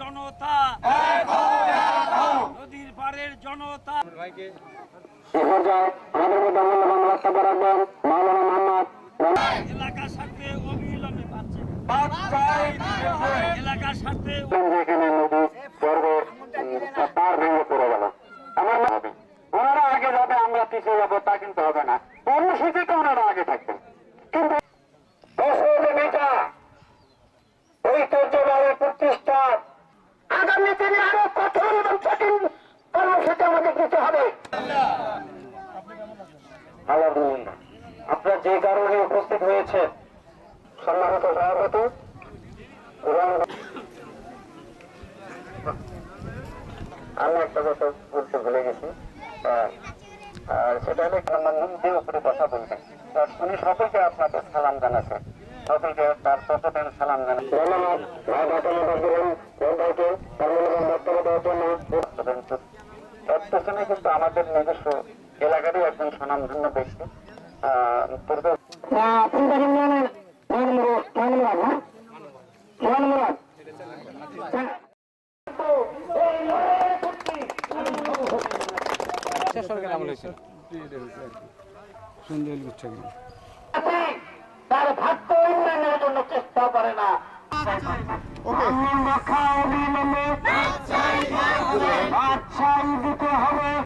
জনতা। নদীর পাড়ের জনতা। ওনারা আগে আমরা পিছিয়ে যাব, তা কিন্তু হবে না। কর্মসূচিতে ওনারা আগে থাকবেন। আমাদের দিতে হবে আলহামদুলিল্লাহ আপনার যে কারণে উপস্থিত হয়েছে সম্মানিত সভাপতি আমি একটা কথা বলতে ভুলে গেছি। আর সেটা হলে আমার উপরে কথা বলবেন। উনি সকলকে আপনাকে সালাম জানাচ্ছেন। সকলকে তার প্রতিদিন সালাম জানাচ্ছেন। ধন্যবাদ। স্টেশনে কিন্তু আমাদের নিজস্ব এলাকারই একজন স্বনামধন্য ব্যক্তি হ্যাঁ, হ্যাঁ। হ্যাঁ। তার ভাগ্য উন্নয়নের জন্য চেষ্টা করে না। আচ্ছা, বাদশাহী দিতে হবে।